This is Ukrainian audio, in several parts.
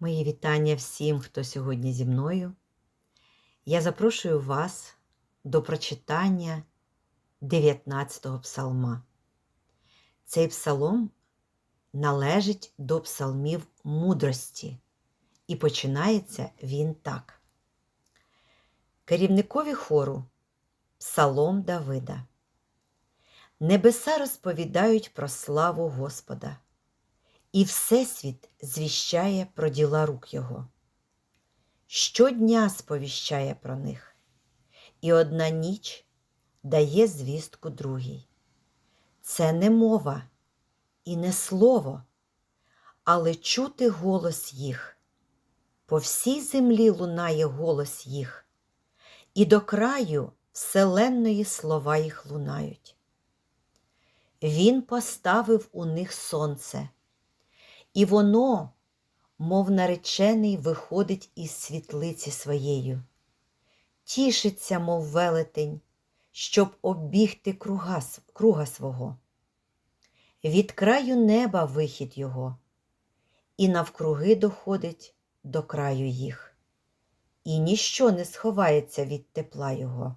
Мої вітання всім, хто сьогодні зі мною. Я запрошую вас до прочитання 19-го псалма. Цей псалом належить до псалмів мудрості, і починається він так. Керівникові хору Псалом Давида. Небеса розповідають про славу Господа і Всесвіт звіщає про діла рук Його. Щодня сповіщає про них, і одна ніч дає звістку другій. Це не мова і не слово, але чути голос їх. По всій землі лунає голос їх, і до краю вселенної слова їх лунають. Він поставив у них сонце. І воно, мов наречений, виходить із світлиці своєю, тішиться, мов велетень, щоб оббігти круга, круга свого. Від краю неба вихід його, і навкруги доходить до краю їх, і ніщо не сховається від тепла його.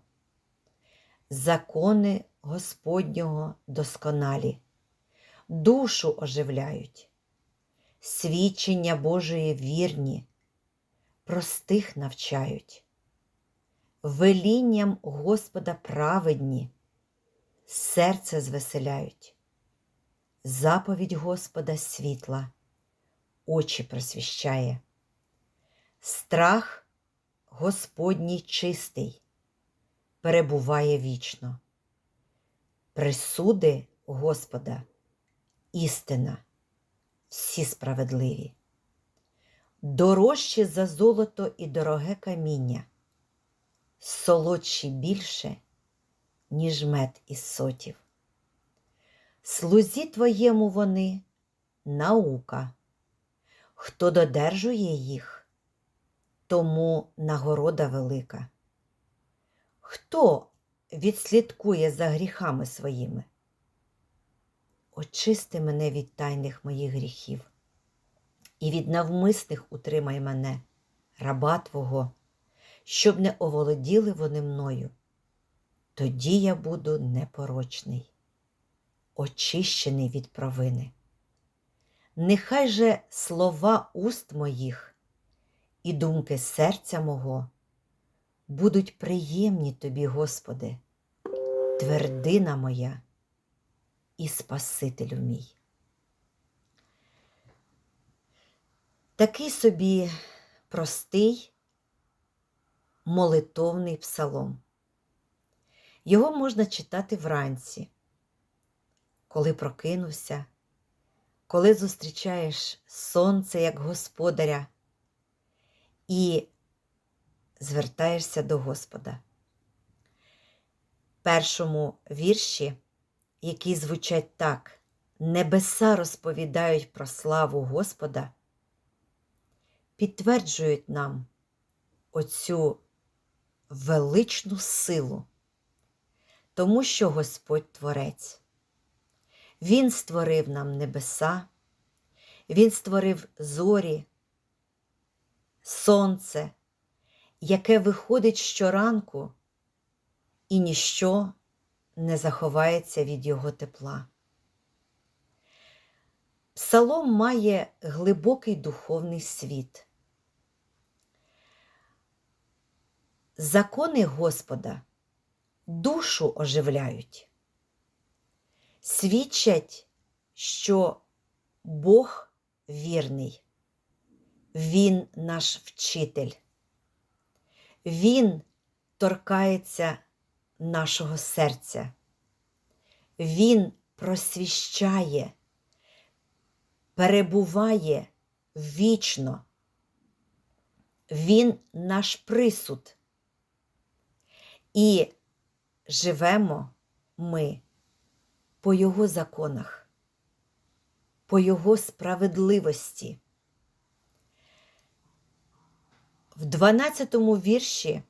Закони Господнього досконалі, душу оживляють свідчення Божої вірні, простих навчають, велінням Господа праведні, серце звеселяють, заповідь Господа світла, очі просвіщає, страх Господній чистий, перебуває вічно, присуди Господа істина всі справедливі, дорожчі за золото і дороге каміння, солодші більше, ніж мед із сотів. Слузі твоєму вони наука, хто додержує їх, тому нагорода велика. Хто відслідкує за гріхами своїми? Очисти мене від тайних моїх гріхів, і від навмисних утримай мене, раба Твого, щоб не оволоділи вони мною. Тоді я буду непорочний, очищений від провини. Нехай же слова уст моїх і думки серця мого будуть приємні тобі, Господи, твердина моя і Спасителю мій. Такий собі простий молитовний псалом. Його можна читати вранці, коли прокинувся, коли зустрічаєш сонце як господаря і звертаєшся до Господа. Першому вірші які звучать так: Небеса розповідають про славу Господа, підтверджують нам оцю величну силу, тому що Господь Творець. Він створив нам небеса, Він створив зорі, сонце, яке виходить щоранку, і ніщо не заховається від його тепла. Псалом має глибокий духовний світ. Закони Господа душу оживляють, свідчать, що Бог вірний, Він наш вчитель, Він торкається нашого серця. Він просвіщає, перебуває вічно. Він наш присуд. І живемо ми по Його законах, по Його справедливості. В 12 вірші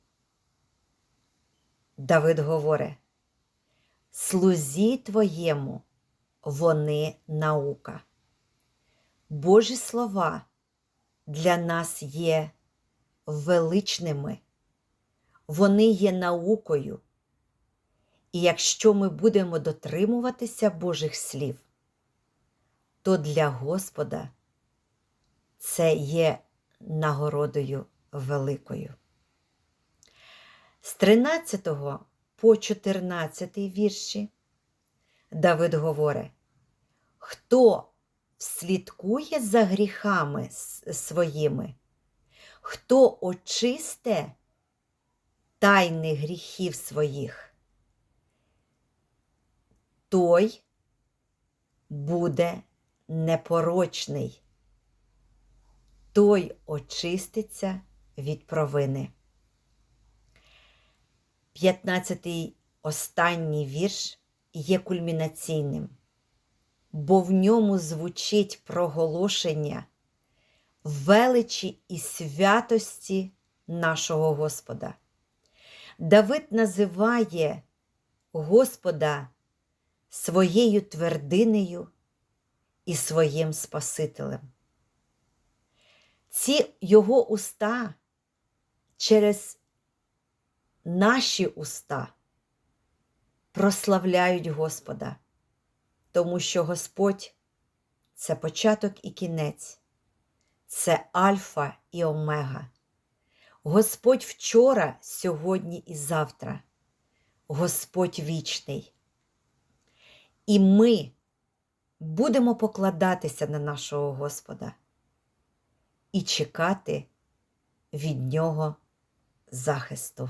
Давид говорить, слузі твоєму вони наука. Божі слова для нас є величними, вони є наукою. І якщо ми будемо дотримуватися Божих слів, то для Господа це є нагородою великою. З 13 по 14 вірші. Давид говорить, хто слідкує за гріхами своїми, хто очисте тайних гріхів своїх, той буде непорочний, той очиститься від провини. 15-й останній вірш є кульмінаційним, бо в ньому звучить проголошення величі і святості нашого Господа. Давид називає Господа своєю твердинею і своїм Спасителем. Ці його уста через наші уста прославляють Господа, тому що Господь це початок і кінець, це Альфа і Омега. Господь вчора, сьогодні і завтра. Господь вічний. І ми будемо покладатися на нашого Господа і чекати від Нього захисту.